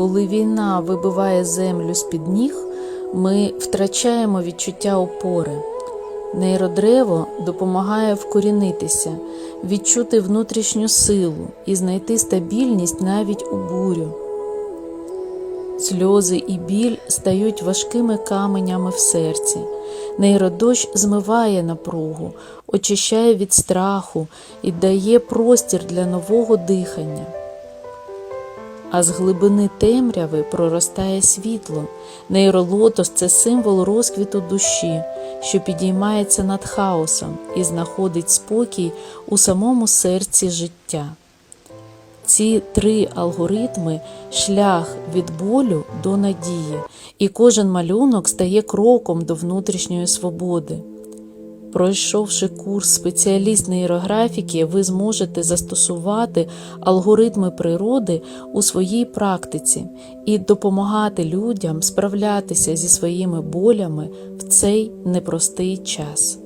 Коли війна вибиває землю з-під ніг, ми втрачаємо відчуття опори. Нейродрево допомагає вкорінитися, відчути внутрішню силу і знайти стабільність навіть у бурю. Сльози і біль стають важкими каменями в серці. Нейродощ змиває напругу, очищає від страху і дає простір для нового дихання. А з глибини темряви проростає світло. Нейролотос це символ розквіту душі, що підіймається над хаосом і знаходить спокій у самому серці життя. Ці три алгоритми шлях від болю до надії, і кожен малюнок стає кроком до внутрішньої свободи. Пройшовши курс спеціаліст нейрографіки, ви зможете застосувати алгоритми природи у своїй практиці і допомагати людям справлятися зі своїми болями в цей непростий час.